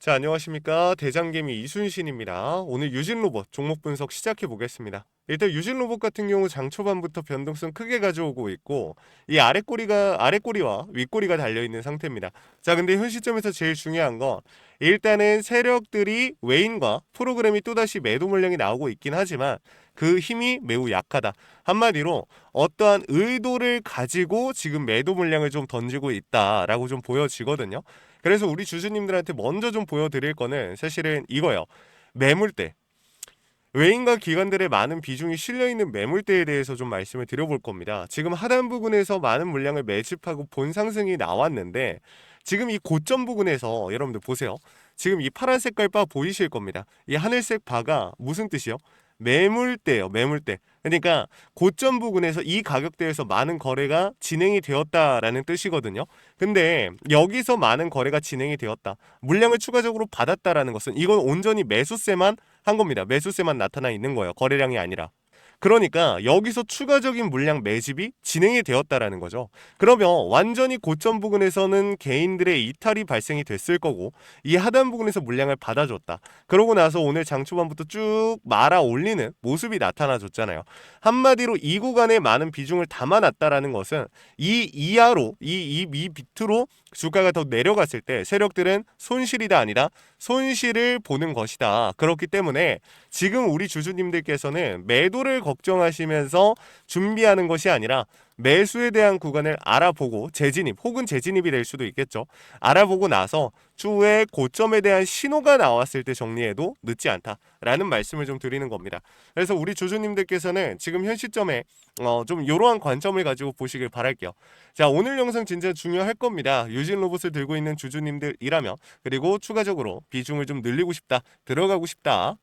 자, 안녕하십니까. 대장개미 이순신입니다. 오늘 유진 로봇 종목 분석 시작해 보겠습니다. 일단 유진 로봇 같은 경우 장 초반부터 변동성 크게 가져오고 있고 이 아래 꼬리가 아래 꼬리와 윗 꼬리가 달려 있는 상태입니다. 자, 근데 현 시점에서 제일 중요한 건 일단은 세력들이 웨인과 프로그램이 또다시 매도 물량이 나오고 있긴 하지만 그 힘이 매우 약하다. 한마디로 어떠한 의도를 가지고 지금 매도 물량을 좀 던지고 있다라고 좀 보여지거든요. 그래서 우리 주주님들한테 먼저 좀 보여드릴 거는 사실은 이거예요. 매물대. 외인과 기관들의 많은 비중이 실려 있는 매물대에 대해서 좀 말씀을 드려볼 겁니다. 지금 하단 부분에서 많은 물량을 매집하고 본 상승이 나왔는데 지금 이 고점 부분에서 여러분들 보세요. 지금 이 파란 색깔 바 보이실 겁니다. 이 하늘색 바가 무슨 뜻이요? 매물대요, 매물대. 그러니까 고점 부분에서 이 가격대에서 많은 거래가 진행이 되었다라는 뜻이거든요. 근데 여기서 많은 거래가 진행이 되었다. 물량을 추가적으로 받았다라는 것은 이건 온전히 매수세만 한 겁니다. 매수세만 나타나 있는 거예요. 거래량이 아니라. 그러니까 여기서 추가적인 물량 매집이 진행이 되었다라는 거죠. 그러면 완전히 고점 부근에서는 개인들의 이탈이 발생이 됐을 거고 이 하단 부근에서 물량을 받아줬다. 그러고 나서 오늘 장 초반부터 쭉 말아 올리는 모습이 나타나줬잖아요. 한마디로 이 구간에 많은 비중을 담아놨다라는 것은 이 이하로 이, 이, 이 비트로 주가가 더 내려갔을 때 세력들은 손실이다 아니라 손실을 보는 것이다. 그렇기 때문에 지금 우리 주주님들께서는 매도를 걱정하시면서 준비하는 것이 아니라 매수에 대한 구간을 알아보고 재진입 혹은 재진입이 될 수도 있겠죠. 알아보고 나서 추후에 고점에 대한 신호가 나왔을 때 정리해도 늦지 않다라는 말씀을 좀 드리는 겁니다. 그래서 우리 주주님들께서는 지금 현 시점에 어, 좀 이러한 관점을 가지고 보시길 바랄게요. 자, 오늘 영상 진짜 중요할 겁니다. 유진 로봇을 들고 있는 주주님들이라면 그리고 추가적으로 비중을 좀 늘리고 싶다, 들어가고 싶다.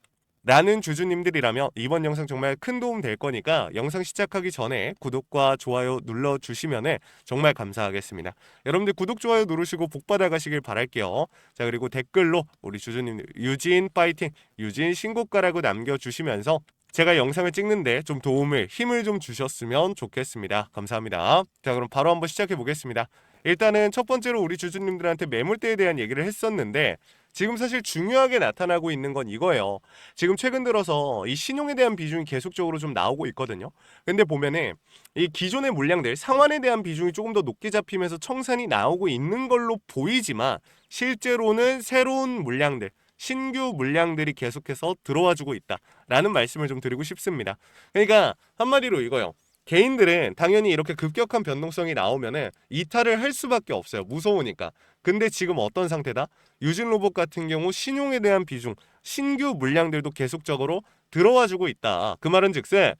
라는 주주님들이라면 이번 영상 정말 큰 도움 될 거니까 영상 시작하기 전에 구독과 좋아요 눌러 주시면 정말 감사하겠습니다. 여러분들 구독 좋아요 누르시고 복 받아 가시길 바랄게요. 자 그리고 댓글로 우리 주주님 유진 파이팅 유진 신고가라고 남겨 주시면서 제가 영상을 찍는데 좀 도움을 힘을 좀 주셨으면 좋겠습니다. 감사합니다. 자 그럼 바로 한번 시작해 보겠습니다. 일단은 첫 번째로 우리 주주님들한테 매물대에 대한 얘기를 했었는데 지금 사실 중요하게 나타나고 있는 건 이거예요. 지금 최근 들어서 이 신용에 대한 비중이 계속적으로 좀 나오고 있거든요. 근데 보면은 이 기존의 물량들 상환에 대한 비중이 조금 더 높게 잡히면서 청산이 나오고 있는 걸로 보이지만 실제로는 새로운 물량들 신규 물량들이 계속해서 들어와 주고 있다라는 말씀을 좀 드리고 싶습니다. 그러니까 한마디로 이거요. 개인들은 당연히 이렇게 급격한 변동성이 나오면은 이탈을 할 수밖에 없어요. 무서우니까. 근데 지금 어떤 상태다? 유진 로봇 같은 경우 신용에 대한 비중, 신규 물량들도 계속적으로 들어와 주고 있다. 그 말은 즉슨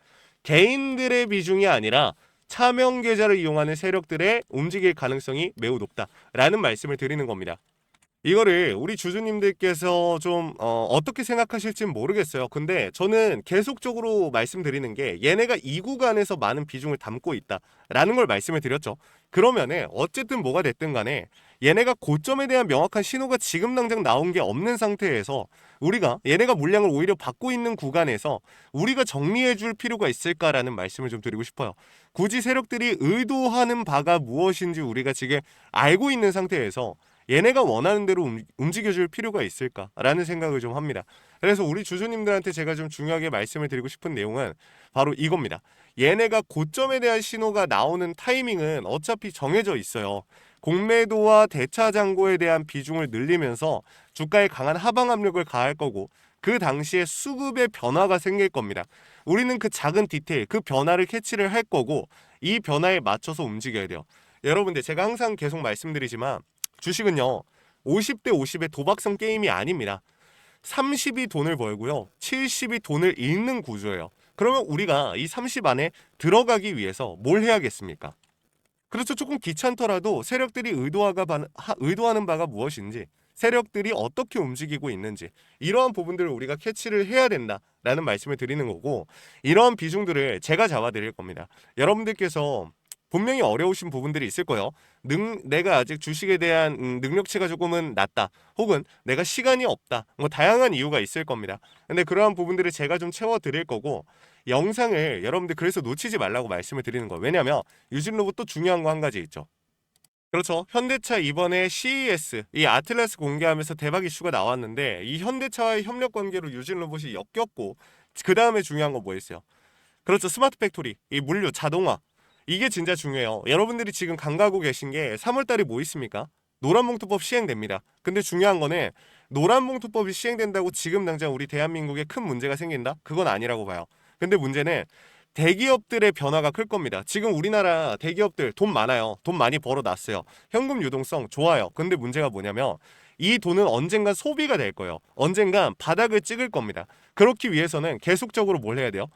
개인들의 비중이 아니라 차명 계좌를 이용하는 세력들의 움직일 가능성이 매우 높다라는 말씀을 드리는 겁니다. 이거를 우리 주주님들께서 좀 어, 어떻게 생각하실진 모르겠어요. 근데 저는 계속적으로 말씀드리는 게 얘네가 이 구간에서 많은 비중을 담고 있다라는 걸 말씀을 드렸죠. 그러면은 어쨌든 뭐가 됐든 간에 얘네가 고점에 대한 명확한 신호가 지금 당장 나온 게 없는 상태에서 우리가 얘네가 물량을 오히려 받고 있는 구간에서 우리가 정리해 줄 필요가 있을까라는 말씀을 좀 드리고 싶어요. 굳이 세력들이 의도하는 바가 무엇인지 우리가 지금 알고 있는 상태에서 얘네가 원하는 대로 움직여줄 필요가 있을까라는 생각을 좀 합니다. 그래서 우리 주주님들한테 제가 좀 중요하게 말씀을 드리고 싶은 내용은 바로 이겁니다. 얘네가 고점에 대한 신호가 나오는 타이밍은 어차피 정해져 있어요. 공매도와 대차 잔고에 대한 비중을 늘리면서 주가에 강한 하방 압력을 가할 거고 그 당시에 수급의 변화가 생길 겁니다. 우리는 그 작은 디테일, 그 변화를 캐치를 할 거고 이 변화에 맞춰서 움직여야 돼요. 여러분들 제가 항상 계속 말씀드리지만 주식은요. 50대 50의 도박성 게임이 아닙니다. 30이 돈을 벌고요. 70이 돈을 잃는 구조예요. 그러면 우리가 이 30 안에 들어가기 위해서 뭘 해야겠습니까? 그렇죠. 조금 귀찮더라도 세력들이 의도하가, 의도하는 바가 무엇인지, 세력들이 어떻게 움직이고 있는지, 이러한 부분들을 우리가 캐치를 해야 된다라는 말씀을 드리는 거고, 이러한 비중들을 제가 잡아드릴 겁니다. 여러분들께서 분명히 어려우신 부분들이 있을 거예요. 능, 내가 아직 주식에 대한 음, 능력치가 조금은 낮다. 혹은 내가 시간이 없다. 뭐 다양한 이유가 있을 겁니다. 근데 그러한 부분들을 제가 좀 채워 드릴 거고 영상을 여러분들 그래서 놓치지 말라고 말씀을 드리는 거예요. 왜냐하면 유진 로봇 또 중요한 거 한 가지 있죠. 그렇죠. 현대차 이번에 CES 이 아틀라스 공개하면서 대박 이슈가 나왔는데 이 현대차와의 협력 관계로 유진 로봇이 엮였고 그 다음에 중요한 건 뭐였어요? 그렇죠. 스마트 팩토리, 이 물류, 자동화 이게 진짜 중요해요. 여러분들이 지금 강가고 계신 게 3월달에 뭐 있습니까? 노란봉투법 시행됩니다. 근데 중요한 거는 노란봉투법이 시행된다고 지금 당장 우리 대한민국에 큰 문제가 생긴다? 그건 아니라고 봐요. 근데 문제는 대기업들의 변화가 클 겁니다. 지금 우리나라 대기업들 돈 많아요. 돈 많이 벌어놨어요. 현금 유동성 좋아요. 근데 문제가 뭐냐면 이 돈은 언젠간 소비가 될 거예요. 언젠간 바닥을 찍을 겁니다. 그렇기 위해서는 계속적으로 뭘 해야 돼요?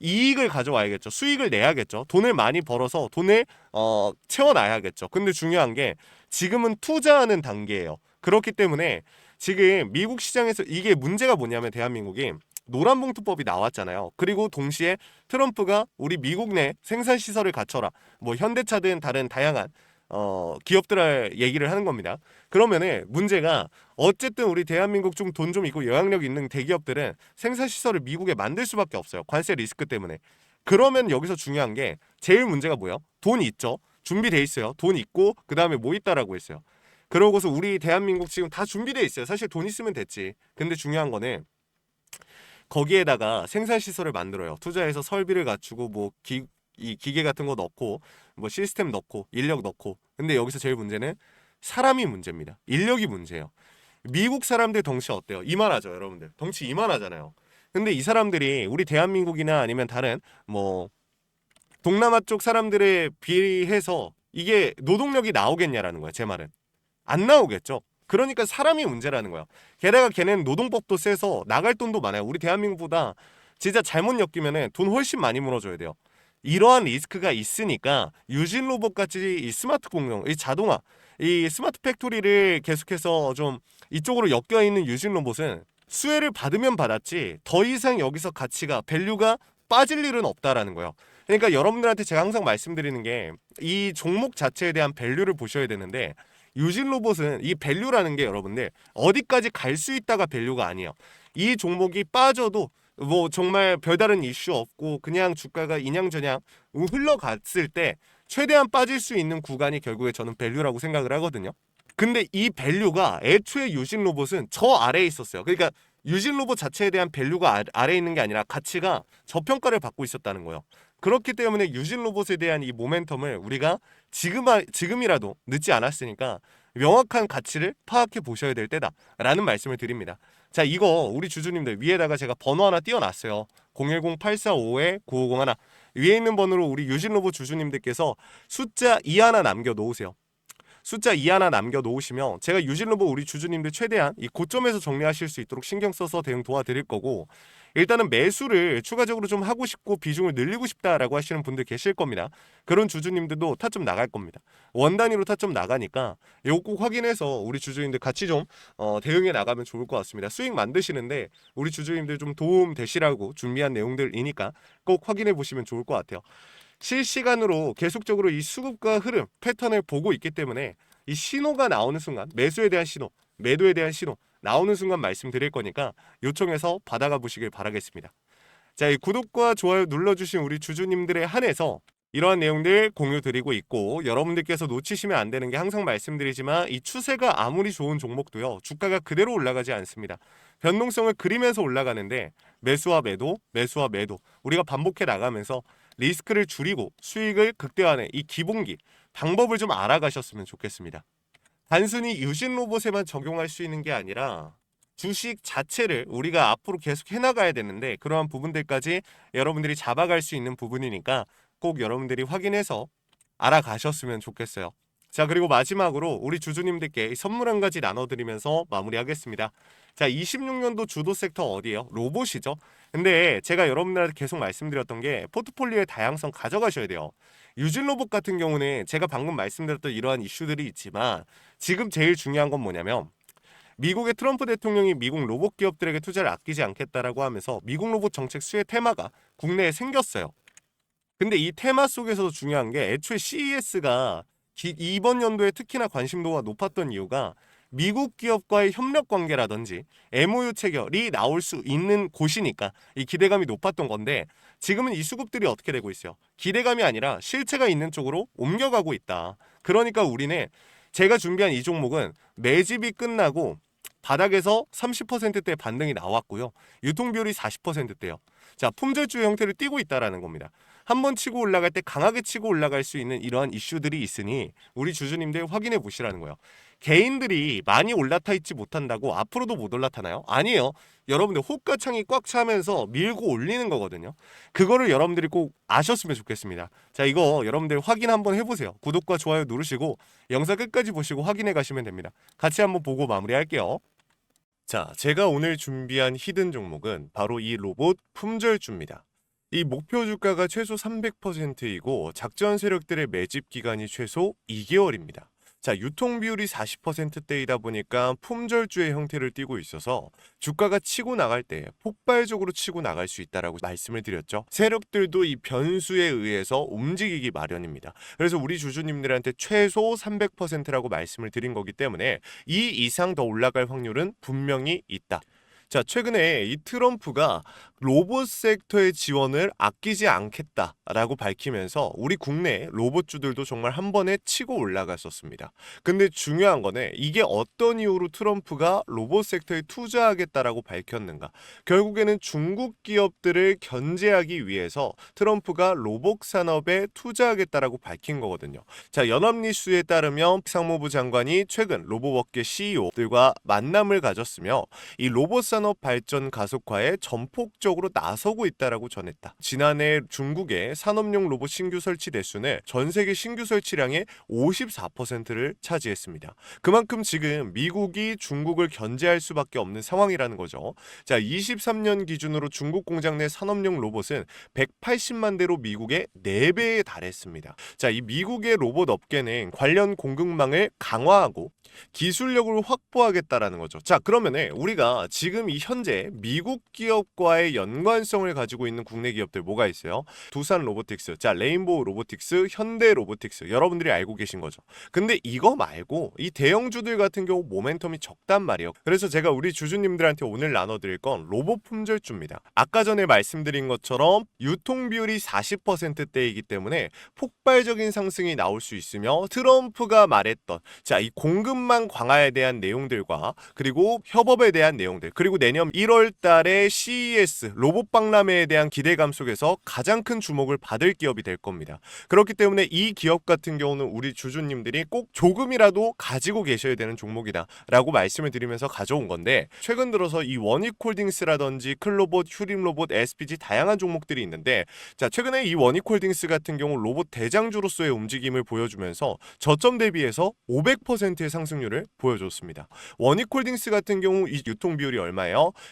이익을 가져와야겠죠. 수익을 내야겠죠. 돈을 많이 벌어서 돈을 어, 채워놔야겠죠. 근데 중요한 게 지금은 투자하는 단계예요. 그렇기 때문에 지금 미국 시장에서 이게 문제가 뭐냐면 대한민국이 노란봉투법이 나왔잖아요. 그리고 동시에 트럼프가 우리 미국 내 생산 시설을 갖춰라. 뭐 현대차든 다른 다양한 어, 기업들 얘기를 하는 겁니다. 그러면은 문제가 어쨌든 우리 대한민국 좀돈좀 있고 영향력 있는 대기업들은 생산 시설을 미국에 만들 수밖에 없어요. 관세 리스크 때문에. 그러면 여기서 중요한 게 제일 문제가 뭐예요? 돈 있죠. 준비돼 있어요. 돈 있고 그 다음에 뭐 있다라고 했어요. 그러고서 우리 대한민국 지금 다 준비돼 있어요. 사실 돈 있으면 됐지. 근데 중요한 거는 거기에다가 생산 시설을 만들어요. 투자해서 설비를 갖추고 뭐 기, 이 기계 같은 거 넣고 뭐 시스템 넣고 인력 넣고. 근데 여기서 제일 문제는 사람이 문제입니다. 인력이 문제예요. 미국 사람들 덩치 어때요? 이만하죠, 여러분들. 덩치 이만하잖아요. 근데 이 사람들이 우리 대한민국이나 아니면 다른 뭐 동남아 쪽 사람들에 비해서 이게 노동력이 나오겠냐라는 거야, 제 말은. 안 나오겠죠. 그러니까 사람이 문제라는 거야. 게다가 걔는 노동법도 세서 나갈 돈도 많아요. 우리 대한민국보다 진짜 잘못 엮이면은 돈 훨씬 많이 물어줘야 돼요. 이러한 리스크가 있으니까 유진 로봇 같이 이 스마트 공룡, 이 자동화, 이 스마트 팩토리를 계속해서 좀 이쪽으로 엮여 있는 유진 로봇은 수혜를 받으면 받았지 더 이상 여기서 가치가 밸류가 빠질 일은 없다라는 거예요. 그러니까 여러분들한테 제가 항상 말씀드리는 게 이 종목 자체에 대한 밸류를 보셔야 되는데 유진 로봇은 이 밸류라는 게 여러분들 어디까지 갈 수 있다가 밸류가 아니에요. 이 종목이 빠져도 뭐 정말 별다른 이슈 없고 그냥 주가가 인양저냥 흘러갔을 때 최대한 빠질 수 있는 구간이 결국에 저는 밸류라고 생각을 하거든요. 근데 이 밸류가 애초에 유진 로봇은 저 아래에 있었어요. 그러니까 유진 로봇 자체에 대한 밸류가 아래에 있는 게 아니라 가치가 저평가를 받고 있었다는 거예요. 그렇기 때문에 유진 로봇에 대한 이 모멘텀을 우리가 지금 지금이라도 늦지 않았으니까 명확한 가치를 파악해 보셔야 될 때다라는 말씀을 드립니다. 자, 이거 우리 주주님들 위에다가 제가 번호 하나 띄워놨어요. 010-845-9501 위에 있는 번호로 우리 유진 로봇 주주님들께서 숫자 2 하나 남겨 놓으세요. 숫자 2 하나 남겨 놓으시면 제가 유진 로봇 우리 주주님들 최대한 이 고점에서 정리하실 수 있도록 신경 써서 대응 도와드릴 거고 일단은 매수를 추가적으로 좀 하고 싶고 비중을 늘리고 싶다라고 하시는 분들 계실 겁니다. 그런 주주님들도 타점 나갈 겁니다. 원 단위로 타점 나가니까 이거 꼭 확인해서 우리 주주님들 같이 좀 어, 대응해 나가면 좋을 것 같습니다. 수익 만드시는데 우리 주주님들 좀 도움 되시라고 준비한 내용들이니까 꼭 확인해 보시면 좋을 것 같아요. 실시간으로 계속적으로 이 수급과 흐름 패턴을 보고 있기 때문에 이 신호가 나오는 순간 매수에 대한 신호, 매도에 대한 신호 나오는 순간 말씀드릴 거니까 요청해서 받아가 보시길 바라겠습니다. 자, 이 구독과 좋아요 눌러주신 우리 주주님들에 한해서 이러한 내용들 공유 드리고 있고 여러분들께서 놓치시면 안 되는 게 항상 말씀드리지만 이 추세가 아무리 좋은 종목도요 주가가 그대로 올라가지 않습니다. 변동성을 그리면서 올라가는데 매수와 매도, 매수와 매도 우리가 반복해 나가면서 리스크를 줄이고 수익을 극대화하는 이 기본기 방법을 좀 알아가셨으면 좋겠습니다. 단순히 유진 로봇에만 적용할 수 있는 게 아니라 주식 자체를 우리가 앞으로 계속 해나가야 되는데 그러한 부분들까지 여러분들이 잡아갈 수 있는 부분이니까 꼭 여러분들이 확인해서 알아가셨으면 좋겠어요. 자 그리고 마지막으로 우리 주주님들께 선물 한 가지 나눠드리면서 마무리하겠습니다. 자 26년도 주도 섹터 어디예요? 로봇이죠. 근데 제가 여러분들한테 계속 말씀드렸던 게 포트폴리오의 다양성 가져가셔야 돼요. 유진 로봇 같은 경우는 제가 방금 말씀드렸던 이러한 이슈들이 있지만 지금 제일 중요한 건 뭐냐면 미국의 트럼프 대통령이 미국 로봇 기업들에게 투자를 아끼지 않겠다라고 하면서 미국 로봇 정책 수혜 테마가 국내에 생겼어요. 근데 이 테마 속에서도 중요한 게 애초에 CES가 이번 연도에 특히나 관심도가 높았던 이유가 미국 기업과의 협력 관계라든지 MOU 체결이 나올 수 있는 곳이니까 이 기대감이 높았던 건데 지금은 이 수급들이 어떻게 되고 있어요? 기대감이 아니라 실체가 있는 쪽으로 옮겨가고 있다. 그러니까 우리는 제가 준비한 이 종목은 매집이 끝나고 바닥에서 30%대 반등이 나왔고요. 유통 비율이 40%대요. 자, 품절주의 형태를 띠고 있다라는 겁니다. 한 번 치고 올라갈 때 강하게 치고 올라갈 수 있는 이러한 이슈들이 있으니 우리 주주님들 확인해 보시라는 거예요. 개인들이 많이 올라타 있지 못한다고 앞으로도 못 올라타나요? 아니에요. 여러분들 호가창이 꽉 차면서 밀고 올리는 거거든요. 그거를 여러분들이 꼭 아셨으면 좋겠습니다. 자, 이거 여러분들 확인 한번 해보세요. 구독과 좋아요 누르시고 영상 끝까지 보시고 확인해 가시면 됩니다. 같이 한번 보고 마무리할게요. 자, 제가 오늘 준비한 히든 종목은 바로 이 로봇 품절주입니다. 이 목표 주가가 최소 300%이고 작전 세력들의 매집 기간이 최소 2개월입니다. 자, 유통 비율이 40%대이다 보니까 품절주의 형태를 띠고 있어서 주가가 치고 나갈 때 폭발적으로 치고 나갈 수 있다라고 말씀을 드렸죠. 세력들도 이 변수에 의해서 움직이기 마련입니다. 그래서 우리 주주님들한테 최소 300%라고 말씀을 드린 거기 때문에 이 이상 더 올라갈 확률은 분명히 있다. 자, 최근에 이 트럼프가 로봇 섹터의 지원을 아끼지 않겠다라고 밝히면서 우리 국내 로봇주들도 정말 한 번에 치고 올라갔었습니다. 근데 중요한 거는 이게 어떤 이유로 트럼프가 로봇 섹터에 투자하겠다라고 밝혔는가? 결국에는 중국 기업들을 견제하기 위해서 트럼프가 로봇 산업에 투자하겠다라고 밝힌 거거든요. 자, 연합뉴스에 따르면 상무부 장관이 최근 로봇업계 CEO들과 만남을 가졌으며 이 로봇 산업 발전 가속화에 전폭적으로 나서고 있다라고 전했다. 지난해 중국의 산업용 로봇 신규 설치 대수는 전 세계 신규 설치량의 54%를 차지했습니다. 그만큼 지금 미국이 중국을 견제할 수밖에 없는 상황이라는 거죠. 자, 23년 기준으로 중국 공장 내 산업용 로봇은 180만 대로 미국의 4배에 달했습니다. 자, 이 미국의 로봇 업계는 관련 공급망을 강화하고 기술력을 확보하겠다라는 거죠. 자, 그러면은 우리가 지금 이 현재 미국 기업과의 연관성을 가지고 있는 국내 기업들 뭐가 있어요? 두산 로보틱스, 자, 레인보우 로보틱스, 현대 로보틱스 여러분들이 알고 계신 거죠. 근데 이거 말고 이 대형주들 같은 경우 모멘텀이 적단 말이에요. 그래서 제가 우리 주주님들한테 오늘 나눠드릴 건 로봇 품절주입니다. 아까 전에 말씀드린 것처럼 유통 비율이 40%대이기 때문에 폭발적인 상승이 나올 수 있으며 트럼프가 말했던 자, 이 공급망 강화에 대한 내용들과 그리고 협업에 대한 내용들 그리고 내년 1월 달에 CES 로봇 박람회에 대한 기대감 속에서 가장 큰 주목을 받을 기업이 될 겁니다. 그렇기 때문에 이 기업 같은 경우는 우리 주주님들이 꼭 조금이라도 가지고 계셔야 되는 종목이다라고 말씀을 드리면서 가져온 건데 최근 들어서 이 원익홀딩스라든지 클로봇, 휴림로봇, SPG 다양한 종목들이 있는데 자 최근에 이 원익홀딩스 같은 경우 로봇 대장주로서의 움직임을 보여주면서 저점 대비해서 500%의 상승률을 보여줬습니다. 원익홀딩스 같은 경우 이 유통 비율이 얼마예요?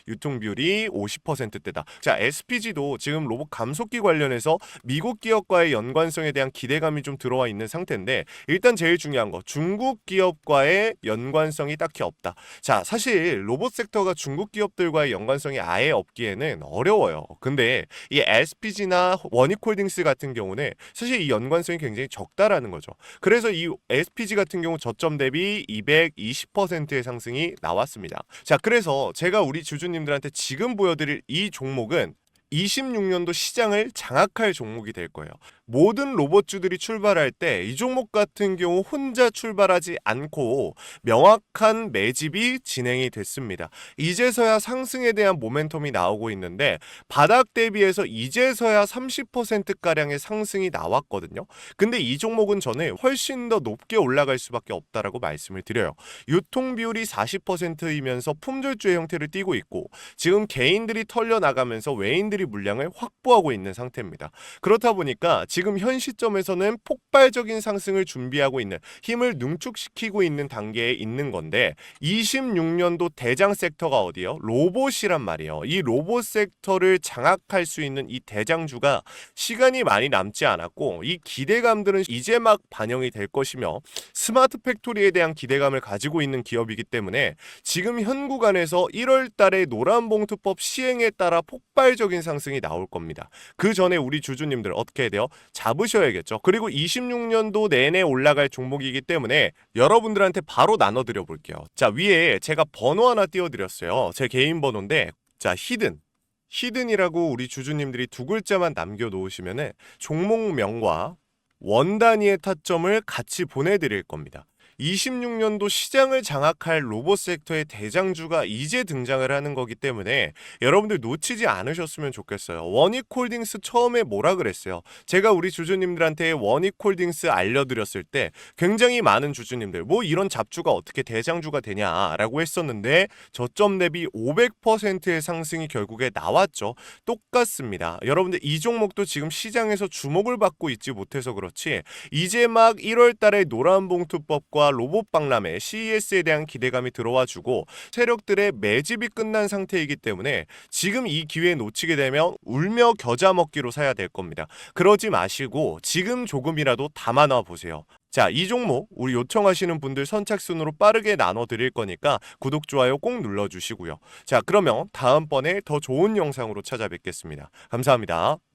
유통 비율이 50%대다. 자 SPG도 지금 로봇 감속기 관련해서 미국 기업과의 연관성에 대한 기대감이 좀 들어와 있는 상태인데 일단 제일 중요한 거 중국 기업과의 연관성이 딱히 없다. 자 사실 로봇 섹터가 중국 기업들과의 연관성이 아예 없기에는 어려워요. 근데 이 SPG나 원익홀딩스 같은 경우는 사실 이 연관성이 굉장히 적다라는 거죠. 그래서 이 SPG 같은 경우 저점 대비 220%의 상승이 나왔습니다. 자, 그래서 제가 우리 주주님들한테 지금 보여드릴 이 종목은 26년도 시장을 장악할 종목이 될 거예요. 모든 로봇주들이 출발할 때 이 종목 같은 경우 혼자 출발하지 않고 명확한 매집이 진행이 됐습니다. 이제서야 상승에 대한 모멘텀이 나오고 있는데 바닥 대비해서 이제서야 30%가량의 상승이 나왔거든요. 근데 이 종목은 저는 훨씬 더 높게 올라갈 수밖에 없다라고 말씀을 드려요. 유통 비율이 40%이면서 품절주의 형태를 띠고 있고 지금 개인들이 털려 나가면서 외인들이 물량을 확보하고 있는 상태입니다. 그렇다 보니까 지금 현 시점에서는 폭발적인 상승을 준비하고 있는 힘을 능축시키고 있는 단계에 있는 건데 26년도 대장 섹터가 어디요? 로봇이란 말이에요. 이 로봇 섹터를 장악할 수 있는 이 대장주가 시간이 많이 남지 않았고 이 기대감들은 이제 막 반영이 될 것이며 스마트 팩토리에 대한 기대감을 가지고 있는 기업이기 때문에 지금 현 구간에서 1월 달에 노란봉투법 시행에 따라 폭발적인 상승이 나올 겁니다. 그 전에 우리 주주님들 어떻게 해야 돼요? 잡으셔야겠죠. 그리고 26년도 내내 올라갈 종목이기 때문에 여러분들한테 바로 나눠드려 볼게요. 자, 위에 제가 번호 하나 띄워드렸어요. 제 개인 번호인데, 자, 히든. 히든이라고 우리 주주님들이 두 글자만 남겨 놓으시면은 종목명과 원 단위의 타점을 같이 보내드릴 겁니다. 26년도 시장을 장악할 로봇 섹터의 대장주가 이제 등장을 하는 거기 때문에 여러분들 놓치지 않으셨으면 좋겠어요. 원익홀딩스 처음에 뭐라 그랬어요? 제가 우리 주주님들한테 원익홀딩스 알려드렸을 때 굉장히 많은 주주님들 뭐 이런 잡주가 어떻게 대장주가 되냐라고 했었는데 저점 대비 500%의 상승이 결국에 나왔죠. 똑같습니다. 여러분들 이 종목도 지금 시장에서 주목을 받고 있지 못해서 그렇지 이제 막 1월 달에 노란봉투법과 로봇 박람회 CES에 대한 기대감이 들어와 주고 세력들의 매집이 끝난 상태이기 때문에 지금 이 기회 놓치게 되면 울며 겨자 먹기로 사야 될 겁니다. 그러지 마시고 지금 조금이라도 담아놔 보세요. 자, 이 종목 우리 요청하시는 분들 선착순으로 빠르게 나눠 드릴 거니까 구독, 좋아요 꼭 눌러 주시고요. 자, 그러면 다음번에 더 좋은 영상으로 찾아뵙겠습니다. 감사합니다.